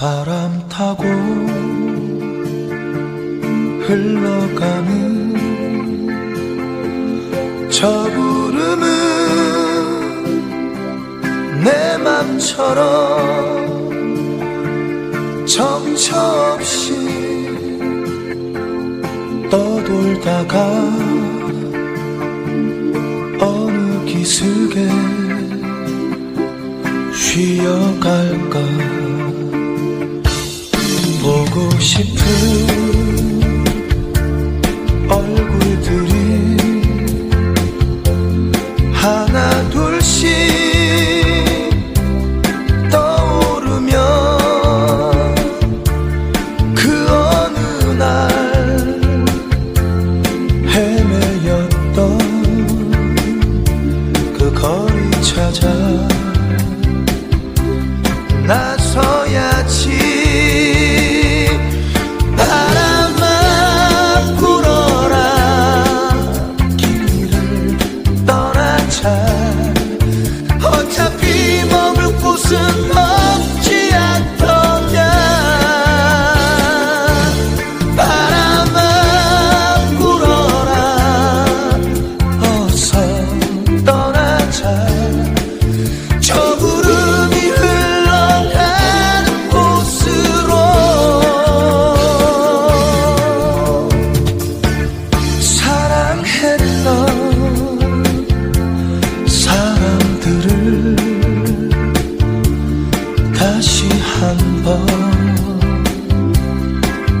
바람 타고 흘러가는 저 구름은 내 맘처럼 정처 없이 떠돌다가 어느 기슭에 쉬어갈까 보고 싶은 얼굴들이 하나 둘씩 떠오르면 그 어느 날 헤매였던 그 거리 찾아 나서야지 떠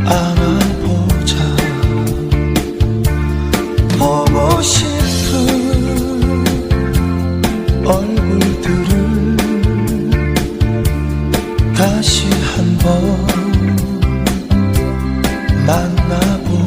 안아보자. 보고 싶은 얼굴들을 다시 한번 만나보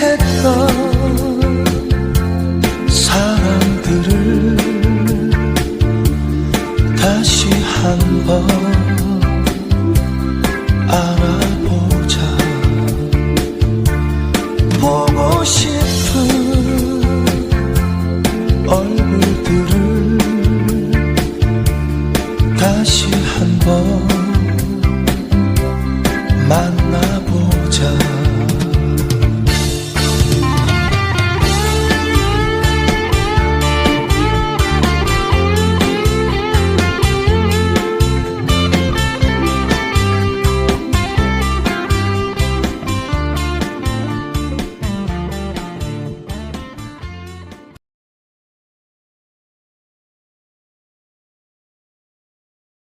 했던 사람들을 다시 한번 알아보자. 보고 싶은 얼굴들을 다시 한번 만나